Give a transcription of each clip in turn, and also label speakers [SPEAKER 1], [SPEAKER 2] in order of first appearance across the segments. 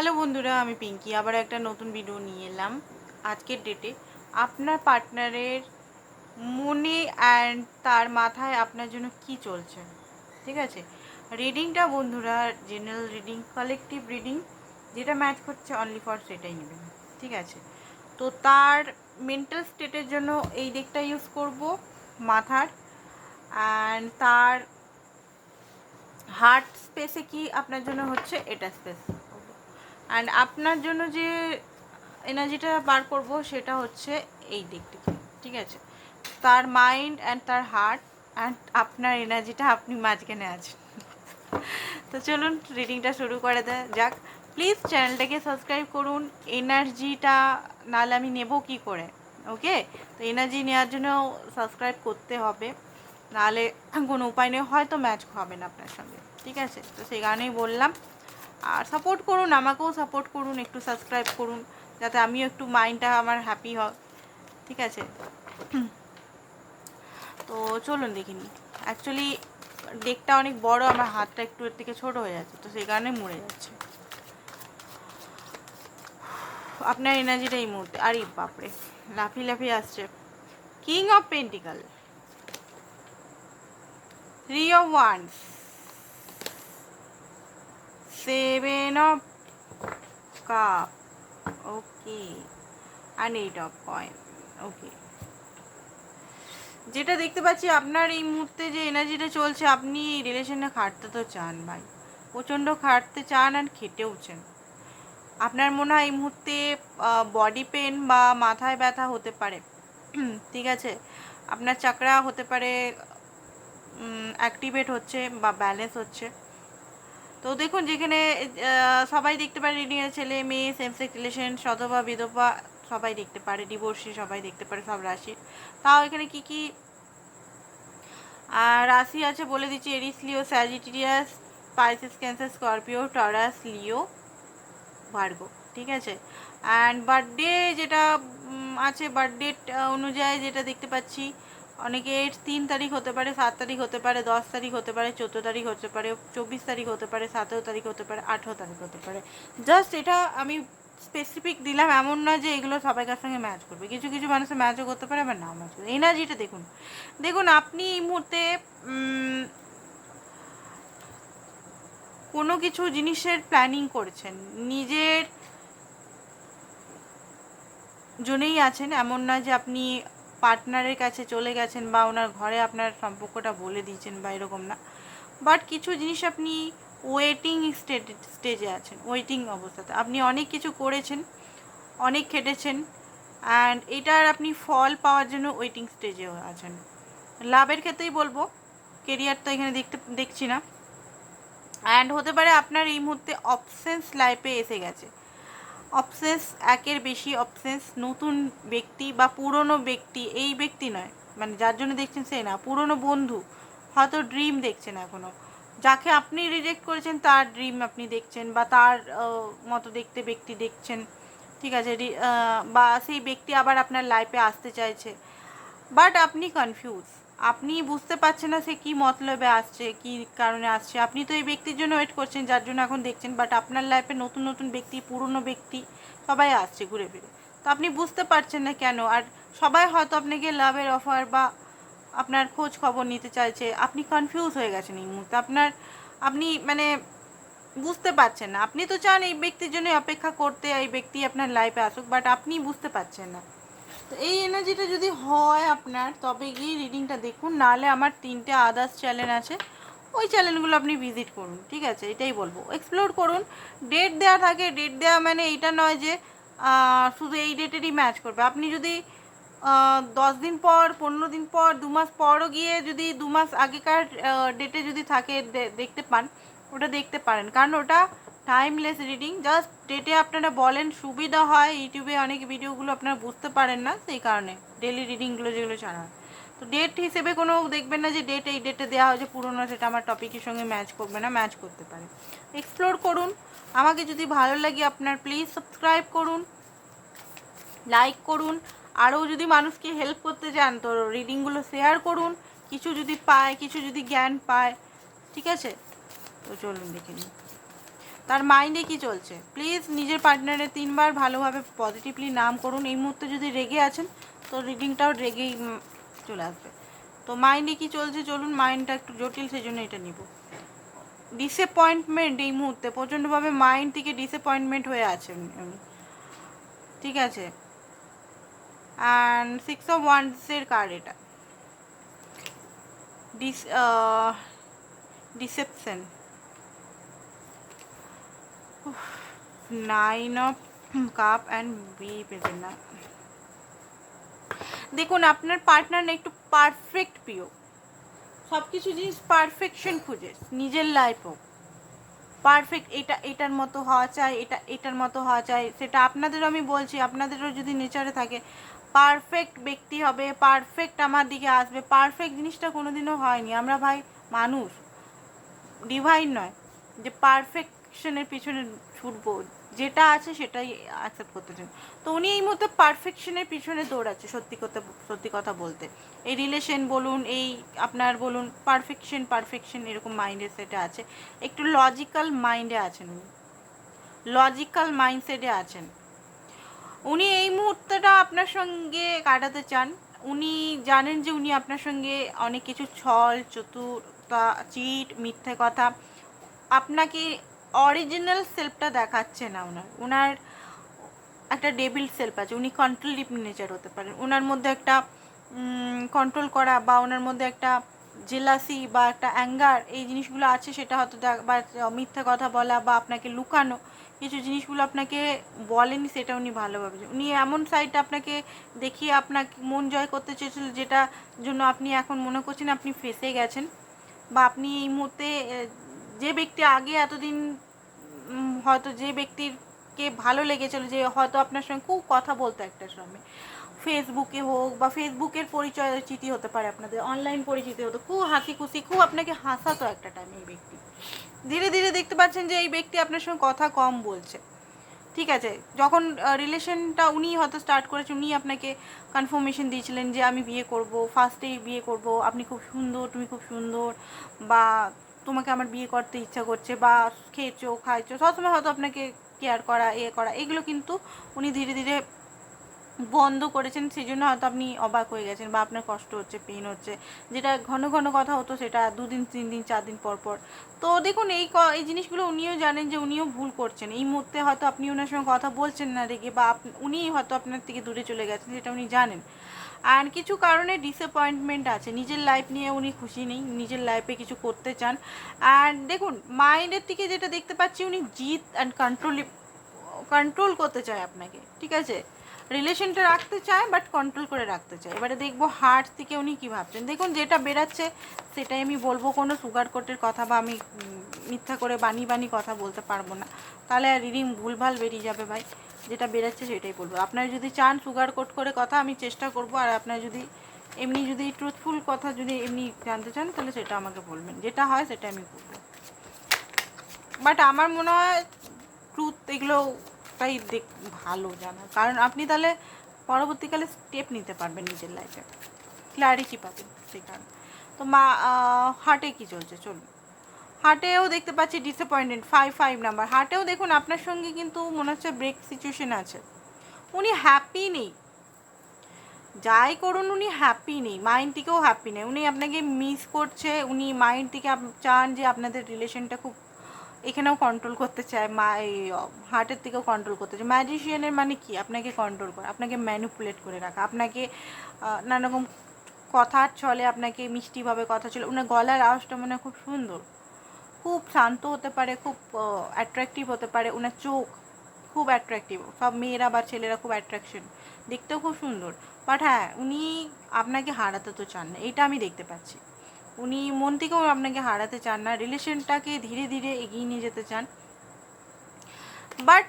[SPEAKER 1] Hello বন্ধুরা, আমি পিঙ্কি। আবার একটা নতুন ভিডিও নিয়ে এলাম আজকের ডেটে আপনার পার্টনারের মনে অ্যান্ড তার মাথায় আপনার জন্য কি চলছে? ঠিক আছে? রিডিংটা বন্ধুরা জেনারেল রিডিং কালেকটিভ রিডিং যেটা ম্যাচ করছে অনলি ফর সেটাই নেবেন। ঠিক আছে? তো তার মেন্টাল স্টেটের জন্য এই দিকটা ইউজ করব, মাথার। অ্যান্ড তার হার্ট স্পেসে কি আপনার জন্য হচ্ছে? এটা স্পেস অ্যান্ড আপনার জন্য যে এনার্জিটা বার করব সেটা হচ্ছে এই দিক থেকে ঠিক আছে? তার মাইন্ড অ্যান্ড তার হার্ট অ্যান্ড আপনার এনার্জিটা আপনি মাঝখানে আছেন। তো চলুন রিডিংটা শুরু করে দেয় যাক। প্লিজ চ্যানেলটাকে সাবস্ক্রাইব করুন। এনার্জিটা নাহলে আমি নেব কি করে? ওকে তো এনার্জি নেওয়ার জন্য সাবস্ক্রাইব করতে হবে। নাহলে কোনো উপায় নেই। হয়তো ম্যাচ হবে না আপনার সঙ্গে। ঠিক আছে? তো সেই কারণেই বললাম। আর সাপোর্ট করুন, আমাকেও সাপোর্ট করুন, একটু সাবস্ক্রাইব করুন, যাতে আমিও একটু মাইন্ডটা আমার হ্যাপি হয়। ঠিক আছে? তো চলুন দেখিনি অ্যাকচুয়ালি ডেকটা অনেক বড়, আমার হাতটা একটু এর থেকে ছোট হয়ে যাচ্ছে, তো সেই কারণে মরে যাচ্ছে। আপনার এনার্জিটা এই মুহূর্তে, আরে বাপরে, লাফি লাফি আসছে। King of pentacle three of wands seven of cup okay and eight of coin okay যেটা দেখতে পাচ্ছি, আপনার এই মুহূর্তে যে এনার্জিটা চলছে, আপনি এই রিলেশনে খাটতে তো চান ভাই। প্রচণ্ড খাটতে চান আর খেটেওছেন আপনার মনে হয় এই মুহূর্তে বডি পেন বা মাথায় ব্যথা হতে পারে। ঠিক আছে? আপনার চাকরা হতে পারে অ্যাক্টিভেট হচ্ছে বা ব্যালেন্স হচ্ছে। তো দেখুন, যেখানে সবাই দেখতে পারে রিডিংয়ের ছেলে, মেয়ে সেম সেক্স রিলেশন সধবা, বিধবা, সবাই দেখতে পারে ডিভোর্সি সবাই দেখতে পারে, সব রাশি তাও এখানে কি কি? রাশি আছে বলে দিচ্ছি, Aries, Leo Sagittarius Pisces Cancer Scorpio Taurus Leo Virgo ঠিক আছে? অ্যান্ড বার্থডে যেটা আছে বার্থডে অনুযায়ী যেটা দেখতে পাচ্ছি অনেকের তিন তারিখ হতে পারে, সাত তারিখ হতে পারে, দশ তারিখ হতে পারে, চোদ্দ তারিখ হতে পারে, চব্বিশ তারিখ হতে পারে, সতেরো তারিখ হতে পারে, আঠেরো তারিখ হতে পারে। জাস্ট এটা আমি স্পেসিফিক দিলাম এমন নয় যে এগুলো সবাইকার সঙ্গে ম্যাচ করবে। কিছু কিছু মানুষের ম্যাচও করতে পারে, আবার নাও ম্যাচ করবে। এনার্জিটা দেখুন। দেখুন, আপনি এই মুহূর্তে কোনো কিছু জিনিসের প্ল্যানিং করছেন। নিজের জন্যই আছেন, এমন নয় যে আপনি পার্টনারের কাছে চলে গেছেন বা ওনার ঘরে আপনার সম্পর্কটা বলে দিয়েছেন বা এরকম না। বাট কিছু জিনিস আপনি ওয়েটিং স্টেজ আছেন ওয়েটিং অবস্থাতে। আপনি অনেক কিছু করেছেন, অনেক খেটেছেন অ্যান্ড এটার আপনি ফল পাওয়ার জন্য ওয়েটিং স্টেজে আছেন। লাভের ক্ষেত্রেই বলব কেরিয়ার তো এখানে দেখতে, দেখছি না। অ্যান্ড হতে পারে আপনার এই মুহূর্তে অপসেন্স লাইফে এসে গেছে। অপসেন্স একের বেশি অপসেন্স নতুন ব্যক্তি বা পুরনো ব্যক্তি, এই ব্যক্তি নয়। মানে যার জন্য দেখছেন সে না, পুরনো বন্ধু, হয়তো ড্রিম দেখছেন এখনও যাকে আপনি রিজেক্ট করেছেন, তার ড্রিম আপনি দেখছেন বা তার মতো দেখতে ব্যক্তি দেখছেন। ঠিক আছে বা সেই ব্যক্তি আবার আপনার লাইফে আসতে চাইছে। বাট আপনি কনফিউজ আপনি বুঝতে পারছেন না সে কী মতলবে আসছে, কী কারণে আসছে। আপনি তো এই ব্যক্তির জন্য ওয়েট করছেন, যার জন্য এখন দেখছেন বাট আপনার লাইফে নতুন নতুন ব্যক্তি, পুরনো ব্যক্তি সবাই আসছে ঘুরে ফিরে। তো আপনি বুঝতে পারছেন না কেন? আর সবাই হয়তো আপনাকে লাভের অফার বা আপনার খোঁজ খবর নিতে চাইছে। আপনি কনফিউজ হয়ে গেছেন এই মুহূর্তে। আপনার, আপনি মানে বুঝতে পারছেন না। আপনি তো চান এই ব্যক্তির জন্য অপেক্ষা করতে, এই ব্যক্তি আপনার লাইফে আসুক বাট আপনি বুঝতে পারছেন না। তো এই এনার্জিটা যদি হয় আপনার, তবে গিয়ে রিডিংটা দেখুন, নাহলে আমার তিনটে আদার্স চ্যানেল আছে, ওই চ্যানেলগুলো আপনি ভিজিট করুন, ঠিক আছে? এটাই বলব। এক্সপ্লোর করুন ডেট দেওয়া থাকে ডেট দেওয়া মানে এইটা নয় যে শুধু এই ডেটেরই ম্যাচ করবে। আপনি যদি দশ দিন পর, পনেরো দিন পর, দু মাস পরও গিয়ে যদি দু মাস আগেকার ডেটে যদি থাকে দেখতে পান, ওটা দেখতে পারেন। কারণ ওটা টাইমলেস রিডিং জাস্ট ডেটে আপনারা বলেন, সুবিধা হয়, ইউটিউবে অনেক ভিডিওগুলো আপনারা বুঝতে পারেন না, সেই কারণে ডেলি রিডিংগুলো যেগুলো ছাড়া হয় তো ডেট হিসেবে কোনো দেখবেন না যে ডেট এই ডেটে দেওয়া হয়েছে, পুরোনো, সেটা আমার টপিকের সঙ্গে ম্যাচ করবে না ম্যাচ করতে পারে। এক্সপ্লোর করুন। আমাকে যদি ভালো লাগে আপনার প্লিজ সাবস্ক্রাইব করুন লাইক করুন। আরও যদি মানুষকে হেল্প করতে চান, তো রিডিংগুলো শেয়ার করুন। কিছু যদি পায়, কিছু যদি জ্ঞান পায়, ঠিক আছে? তো চলুন দেখে নিন তার মাইন্ডে কি চলছে? প্লিজ নিজের পার্টনারের তিনবার ভালোভাবে পজিটিভলি নাম করুন। এই মুহূর্তে যদি রেগে আছেন, তো রিডিংটাও রেগেই চলে আসবে। তো মাইন্ডে কি চলছে? চলুন মাইন্ডটা একটু জটিল সেই জন্য এটা নিব। ডিসঅ্যাপয়েন্টমেন্ট এই মুহূর্তে, প্রচণ্ডভাবে মাইন্ড থেকে ডিসঅ্যাপয়েন্টমেন্ট হয়ে আছে উনি। উনি। ঠিক আছে? অ্যান্ড সিক্স অফ ওয়ান্সের কার্ড এটা। Dis deception nine of cup and B পেতেন না দেখুন, আপনার পার্টনার না একটু পারফেক্ট প্রিয়। সব কিছু জিনিস পারফেকশন খুঁজে, নিজের লাইফও পারফেক্ট এটা, এটার মতো হওয়া চাই, এটা, এটার মতো হওয়া চাই, সেটা আপনাদেরও আমি বলছি, আপনাদেরও যদি নেচারে থাকে পারফেক্ট ব্যক্তি হবে পারফেক্ট আমার দিকে আসবে পারফেক্ট জিনিসটা কোনোদিনও হয়নি। আমরা ভাই মানুষ ডিভাইন নয়, যে পারফেকশনের পিছনে ছুটবো, যেটা আছে সেটাই অ্যাকসেপ্ট করতে চান তো উনি এই মুহূর্তে পারফেকশনের পিছনে দৌড়াচ্ছে, সত্যি কথা সত্যি কথা বলতে। এই রিলেশন বলুন, এই আপনার বলুন পারফেকশন পারফেকশন এরকম মাইন্ডের সেটে আছে। একটু লজিক্যাল মাইন্ডে আছেন উনি। লজিক্যাল মাইন্ডসেটে আছেন। উনি এই মুহূর্তটা আপনার সঙ্গে কাটাতে চান। উনি জানেন যে উনি আপনার সঙ্গে অনেক কিছু ছল, চতুরতা, চিট, মিথ্যে কথা। আপনাকে অরিজিনাল সেলফটা দেখাচ্ছে না ওনার ওনার একটা ডেবিল সেলফ আছে, উনি কন্ট্রোলিভ নেচার হতে পারেন। ওনার মধ্যে একটা কন্ট্রোল করা বা ওনার মধ্যে একটা জেলাসি বা একটা অ্যাঙ্গার এই জিনিসগুলো আছে, সেটা হয়তো বা মিথ্যা কথা বলা বা আপনাকে লুকানো, কিছু জিনিসগুলো আপনাকে বলেনি, সেটা উনি ভালোভাবে উনি এমন সাইড আপনাকে দেখিয়ে আপনাকে মন জয় করতে চেয়েছিল যেটা জন্য আপনি এখন মনে করছেন আপনি ফেসে গেছেন বা আপনি এই মুহূর্তে যে ব্যক্তি আগে এতদিন হয়তো যে ব্যক্তিরকে ভালো লেগেছিল, যে হয়তো আপনার সঙ্গে খুব কথা বলতো একটা সময়। ফেসবুকে হোক বা ফেসবুকের পরিচয় চিঠি হতে পারে আপনাদের অনলাইন পরিচিতি হতো। খুব হাসি খুশি খুব আপনাকে হাসাতো একটা টাইমে এই ব্যক্তি। ধীরে ধীরে দেখতে পাচ্ছেন যে এই ব্যক্তি আপনার সঙ্গে কথা কম বলছে। ঠিক আছে, যখন রিলেশনটা উনি হয়তো স্টার্ট করেছে উনি আপনাকে কনফার্মেশন দিয়েছিলেন যে আমি বিয়ে করব ফার্স্টেই বিয়ে করব, আপনি খুব সুন্দর, তুমি খুব সুন্দর, বা তোমাকে আমার বিয়ে করতে ইচ্ছা করছে বা খেয়েছো, খাইছো, সবসময় হয়তো আপনাকে কেয়ার করা এ করা, এগুলো কিন্তু উনি ধীরে ধীরে বন্ধ করেছেন সেই জন্য হয়তো আপনি অবাক হয়ে গেছেন বা আপনার কষ্ট হচ্ছে পেন হচ্ছে। যেটা ঘন ঘন কথা হতো, সেটা দুদিন তিন দিন চার দিন পর পর। তো দেখুন, এই এই জিনিসগুলো উনিও জানেন যে উনিও ভুল করছেন। এই মুহূর্তে হয়তো আপনি ওনার সঙ্গে কথা বলছেন না রেগে বা উনিই হয়তো আপনার থেকে দূরে চলে গেছেন, সেটা উনি জানেন। আর কিছু কারণে ডিসঅ্যাপয়েন্টমেন্ট আছে। নিজের লাইফ নিয়ে উনি খুশি নেই, নিজের লাইফে কিছু করতে চান। আর দেখুন মাইন্ডের থেকে যেটা দেখতে পাচ্ছি, উনি জিত অ্যান্ড কন্ট্রোল কন্ট্রোল করতে চায় আপনাকে, ঠিক আছে? রিলেশনটা রাখতে চায় বাট কন্ট্রোল করে রাখতে চায়। এবারে দেখব হার্ট থেকে উনি কী ভাবছেন। দেখুন, যেটা বেরাচ্ছে, সেটাই আমি বলব, কোনো সুগার কোটের কথা বা আমি মিথ্যা করে বানি বানি কথা বলতে পারব না। তাহলে আর রিডিং ভুলভাল বেরিয়ে যাবে ভাই। যেটা বেরাচ্ছে, সেটাই বলব। আপনারা যদি চান সুগার কোট করে কথা, আমি চেষ্টা করব। আর আপনারা যদি এমনি যদি ট্রুথফুল কথা যদি এমনি জানতে চান, তাহলে সেটা আমাকে বলবেন। যেটা হয়, সেটা আমি বলব। বাট আমার মনে হয় ট্রুথ এগুলোটাই দেখ, ভালো জানা কারণ আপনি তাহলে পরবর্তীকালে স্টেপ নিতে পারবেন নিজের লাইফে ক্ল্যারিটি পাবেন সেই কারণে। তো মা হার্টে কি চলছে? চলুন। হার্টেও দেখতে পাচ্ছি ডিসঅ্যাপয়েন্টেড ফাইভ ফাইভ নাম্বার হার্টেও দেখুন, আপনার সঙ্গে কিন্তু মনে হচ্ছে ব্রেক সিচুয়েশন আছে। উনি হ্যাপি নেই। যাই করুন, উনি হ্যাপি নেই। মাইন্ড থেকেও হ্যাপি নেই। উনি আপনাকে মিস করছে। উনি মাইন্ড থেকে আপ- চান যে আপনাদের রিলেশনটা খুব এখানেও কন্ট্রোল করতে চায়, মা, এই হার্টের থেকেও কন্ট্রোল করতে চায়। ম্যাজিশিয়ানের মানে কি? আপনাকে কন্ট্রোল করা, আপনাকে ম্যানুপুলেট করে রাখা, আপনাকে নানারকম নানা রকম কথার ছলে আপনাকে মিষ্টিভাবে কথা চলে। ওনার গলার আওয়াজটা মনে খুব সুন্দর। খুব শান্ত হতে পারে, খুব অ্যাট্রাকটিভ হতে পারে। ওনার চোখ খুব অ্যাট্রাকটিভ সব মেয়েরা বা ছেলেরা খুব অ্যাট্রাকশন দেখতেও খুব সুন্দর। বাট হ্যাঁ উনি আপনাকে হারাতে তো চান না, এটা আমি দেখতে পাচ্ছি। উনি মন থেকেও আপনাকে হারাতে চান না রিলেশনটাকে ধীরে ধীরে এগিয়ে নিয়ে যেতে চান। বাট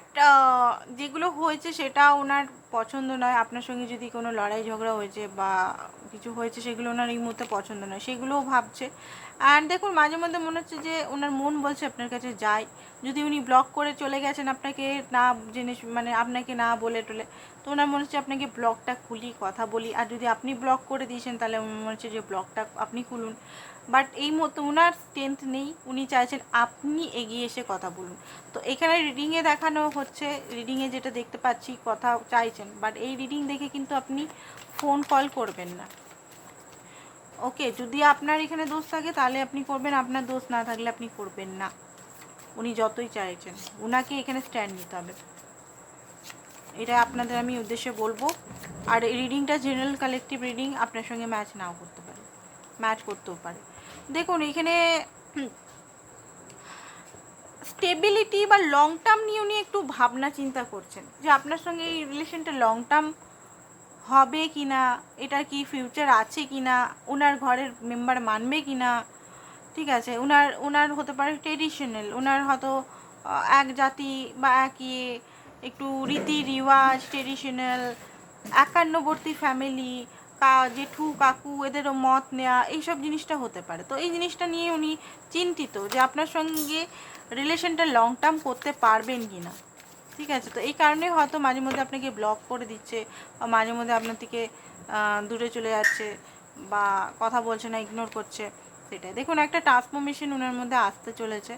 [SPEAKER 1] যেগুলো হয়েছে সেটা ওনার পছন্দ নয়। আপনার সঙ্গে যদি কোনো লড়াই ঝগড়া হয়েছে বা কিছু হয়েছে সেগুলো ওনার এই মুহূর্তে পছন্দ নয়। সেগুলোও ভাবছে। অ্যান্ড দেখুন, মাঝে মধ্যে মনে হচ্ছে যে ওনার মন বলছে আপনার কাছে যাই। যদি উনি ব্লক করে চলে গেছেন আপনাকে না জিনিস মানে আপনাকে না বলে টলে, তো ওনার মনে হচ্ছে আপনাকে ব্লগটা খুলি, কথা বলি। আর যদি আপনি ব্লক করে দিয়েছেন তাহলে মনে হচ্ছে যে ব্লগটা আপনি খুলুন। বাট এই মতো ওনার স্ট্রেংথ নেই। উনি চাইছেন আপনি এগিয়ে এসে কথা বলুন। তো এখানে রিডিংয়ে দেখানো হচ্ছে। রিডিংয়ে যেটা দেখতে পাচ্ছি, কথা চাইছেন। বাট এই রিডিং দেখে কিন্তু আপনি ফোন কল করবেন না। ওকে যদি আপনার এখানে দোষ থাকে, তাহলে আপনি করবেন। আপনার দোষ না থাকলে আপনি করবেন না। উনি যতই চাইছেন। ওনাকে এখানে স্ট্যান্ড নিতে হবে। এটা আপনাদের আমি উদ্দেশ্যে বলব। আর রিডিংটা জেনারেল কালেকটিভ রিডিং আপনার সঙ্গে ম্যাচ নাও করতে পারে। ম্যাচ করতেও পারে। দেখুন, এখানে স্টেবিলিটি বা লং টার্ম নিয়ে উনি একটু ভাবনা চিন্তা করছেন যে আপনার সঙ্গে এই রিলেশনটা লং টার্ম হবে কি না এটার কি ফিউচার আছে কি না ওনার ঘরের মেম্বার মানবে কি না ঠিক আছে? ওনার ওনার হতে পারে ট্রেডিশনাল ওনার হয়তো এক জাতি বা এক ইয়ে একটু রীতি রিওয়াজ ট্রেডিশনাল একান্নবর্তী ফ্যামিলি জেঠু, কাকু, এদেরও মত নেওয়া এইসব জিনিসটা হতে পারে। তো এই জিনিসটা নিয়ে উনি চিন্তিত যে আপনার সঙ্গে রিলেশনটা লং টার্ম করতে পারবেন কি না। ঠিক আছে? তো এই কারণে হয়তো মাঝে মধ্যে আপনাকে ব্লক করে দিচ্ছে বা মাঝে মধ্যে আপনার থেকে দূরে চলে যাচ্ছে বা কথা বলছে না ইগনোর করছে, সেটাই। দেখুন, একটা ট্রান্সফরমেশন ওনার মধ্যে আসতে চলেছে।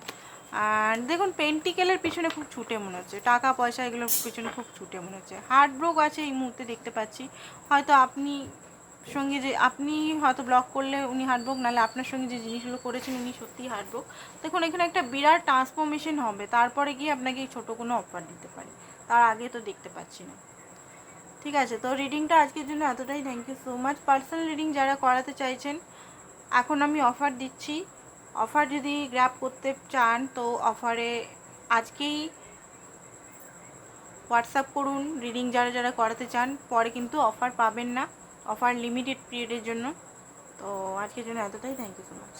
[SPEAKER 1] আর দেখুন পেন্টিকেলের পিছনে খুব ছুটে মনে হচ্ছে। টাকা, পয়সা, এগুলোর পিছনে খুব ছুটে মনে হচ্ছে। হার্ট ব্রোক আছে এই মুহূর্তে দেখতে পাচ্ছি। হয়তো আপনি সঙ্গে যে আপনি হয়তো ব্লক করলে উনি হার্টব্রোক নাহলে আপনার সঙ্গে যে জিনিসগুলো করেছেন উনি সত্যিই হার্টব্রোক দেখুন, এখানে একটা বিরাট ট্রান্সফরমেশন হবে। তারপরে গিয়ে আপনাকে ছোটো কোনো অফার দিতে পারে। তার আগে তো দেখতে পাচ্ছি না। ঠিক আছে, তো রিডিংটা আজকের জন্য এতটাই। Thank you so much personal reading যারা করাতে চাইছেন, এখন আমি অফার দিচ্ছি। অফার যদি গ্র্যাপ করতে চান, তো অফারে আজকেই হোয়াটসঅ্যাপ করুন। রিডিং যারা যারা করাতে চান, পরে কিন্তু অফার পাবেন না। অফার লিমিটেড পিরিয়ডের জন্য। তো আজকের জন্য এতটাই। Thank you so much